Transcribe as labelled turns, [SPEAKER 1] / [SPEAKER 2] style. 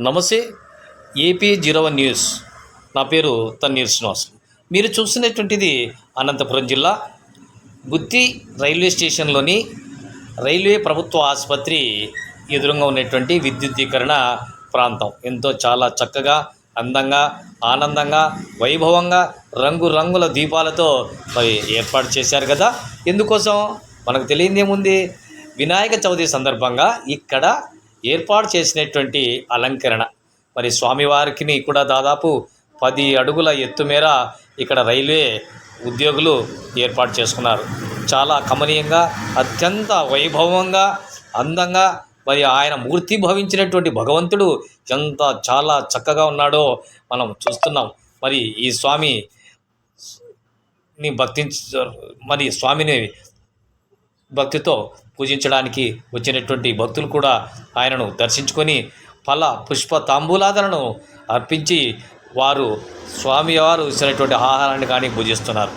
[SPEAKER 1] నమస్తే AP zero one news. నా పేరు తన్నీర్ శ్రీనివాస్. మీరు చూస్తున్నటువంటిది అనంతపురం జిల్లా గుత్తి రైల్వే స్టేషన్లోని రైల్వే ప్రభుత్వ ఆసుపత్రి ఎదురుగా ఉన్నటువంటి విద్యుద్దీకరణ ప్రాంతం. ఎంతో చాలా చక్కగా అందంగా ఆనందంగా వైభవంగా రంగురంగుల దీపాలతో మరి ఏర్పాటు చేశారు కదా. ఎందుకోసం? మనకు తెలియదేముంది వినాయక చవితి సందర్భంగా ఇక్కడ ఏర్పాటు చేసినటువంటి అలంకరణ. మరి స్వామివారికి కూడా దాదాపు పది అడుగుల ఎత్తు మేర ఇక్కడ రైల్వే ఉద్యోగులు ఏర్పాటు చేసుకున్నారు. చాలా కమనీయంగా అత్యంత వైభవంగా అందంగా మరి ఆయన మూర్తి భవించినటువంటి భగవంతుడు ఎంత చాలా చక్కగా ఉన్నాడో మనం చూస్తున్నాం. మరి ఈ స్వామి ని భక్తించ మరి స్వామిని భక్తితో పూజించడానికి వచ్చినటువంటి భక్తులు కూడా ఆయనను దర్శించుకొని ఫల పుష్ప తాంబూలాదలను అర్పించి వారు స్వామివారు ఇచ్చినటువంటి ఆహారాన్ని కానీ భుజిస్తున్నారు